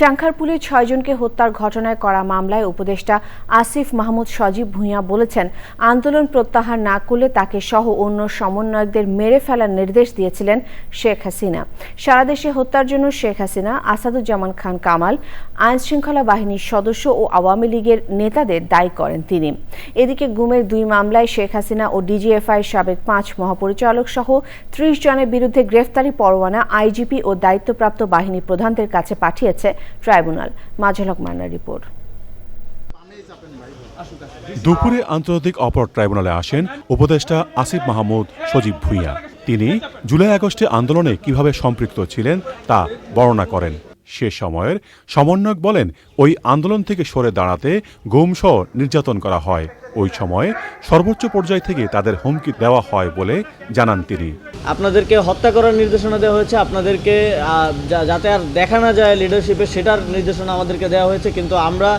চাংখারপুলে ছয়জনকে হত্যার ঘটনায় করা মামলায় উপদেষ্টা আসিফ মাহমুদ সজীব ভূঁইয়া বলেছেন, আন্দোলন প্রত্যাহার না করলে তাকে সহ অন্য সমন্বয়কদের মেরে ফেলার নির্দেশ দিয়েছিলেন শেখ হাসিনা। সারা দেশে হত্যার জন্য শেখ হাসিনা, আসাদুজ্জামান খান কামাল, আইনশৃঙ্খলা বাহিনীর সদস্য ও আওয়ামী লীগের নেতাদের দায়ী করেন তিনি। এদিকে গুমের দুই মামলায় শেখ হাসিনা ও ডিজিএফআই সাবেক পাঁচ মহাপরিচালক সহ ত্রিশ জনের বিরুদ্ধে গ্রেফতারি পরোয়ানা আইজিপি ও দায়িত্বপ্রাপ্ত বাহিনী প্রধানদের কাছে পাঠিয়েছে ট্রাইব্যুনাল। মাঝলক মান্নার রিপোর্ট। দুপুরে আন্তর্জাতিক অপরাধ ট্রাইব্যুনালে আসেন উপদেষ্টা আসিফ মাহমুদ সজীব ভুইয়া। তিনি জুলাই আগস্টে আন্দোলনে কীভাবে সম্পৃক্ত ছিলেন তা বর্ণনা করেন। সে সময়ের সমন্বয়ক বলেন, ওই আন্দোলন থেকে সরে দাঁড়াতে গুমসহ নির্যাতন করা হয়। ওই সময় সর্বোচ্চ পর্যায় থেকে তাদের হুমকি দেওয়া হয় বলে জানান তিনি। আপনাদেরকে হত্যা করার নির্দেশনা দেওয়া হয়েছে, আপনাদেরকে যাতে আর দেখা না যায় লিডারশিপে সেটার নির্দেশনা আমাদেরকে দেওয়া হয়েছে, কিন্তু আমরা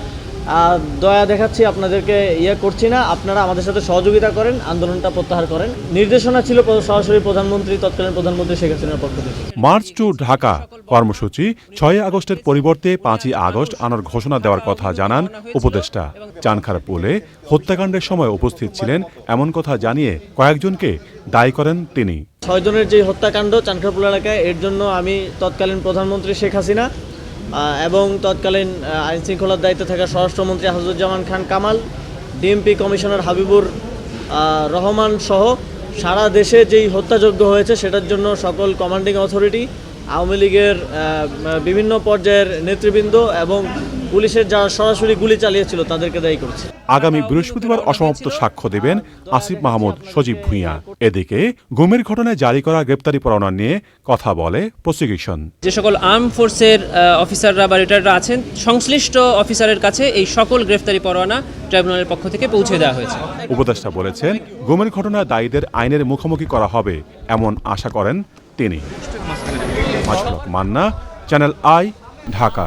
দয়া দেখাচ্ছি আপনাদেরকে ইয়ে করছি না আপনারা আমাদের সাথে সহযোগিতা করেন আন্দোলনটা প্রত্যাহার করেন। নির্দেশনা ছিল সরাসরি প্রধানমন্ত্রী তৎকালীন প্রধানমন্ত্রী শেখ হাসিনার পক্ষ থেকে। মার্চ টু ঢাকা কর্মসূচি ছয় আগস্টের পরিবর্তে পাঁচই আগস্ট আনার ঘোষণা দেওয়ার কথা জানান উপদেষ্টা। চানখারপুলে হত্যাকাণ্ডের সময় উপস্থিত ছিলেন এমন কথা জানিয়ে কয়েকজনকে দায়ী করেন তিনি। ছয়জনের যে হত্যাকাণ্ড চানখারপুল এলাকায় এর জন্য আমি তৎকালীন প্রধানমন্ত্রী শেখ হাসিনা এবং তৎকালীন আইনশৃঙ্খলার আইন শৃঙ্খলার দায়িত্বে থাকা স্বরাষ্ট্রমন্ত্রী হাজুজ্জামান খান কামাল, ডিএমপি কমিশনার হাবিবুর রহমান সহ সারা দেশে যেই হত্যাযজ্ঞ হয়েছে সেটার জন্য সকল কমান্ডিং অথরিটি আওয়ামী লীগের বিভিন্ন পর্যায়ের নেতৃবৃন্দ এবং পুলিশের যারা সরাসরি গুলি চালিয়েছিল তাদেরকে দায়ী করছে। আগামী বৃহস্পতিবার অসমাপ্ত সাক্ষ্য দেবেন আসিফ মাহমুদ সজীব ভুঁইয়া। এদিকে গুমের ঘটনায় জারি করা গ্রেপ্তারি পরোয়ানা নিয়ে কথা বলে প্রসিকিউশন। যে সকল আর্ম ফোর্সের অফিসাররা বা রিটায়াররা আছেন সংশ্লিষ্ট অফিসারের কাছে এই সকল গ্রেফতারি পরোয়ানা ট্রাইব্যুনালের পক্ষ থেকে পৌঁছে দেওয়া হয়েছে। উপদেষ্টা বলেছেন গুমের ঘটনায় দায়ীদের আইনের মুখোমুখি করা হবে এমন আশা করেন তিনি। Manna channel I Dhaka.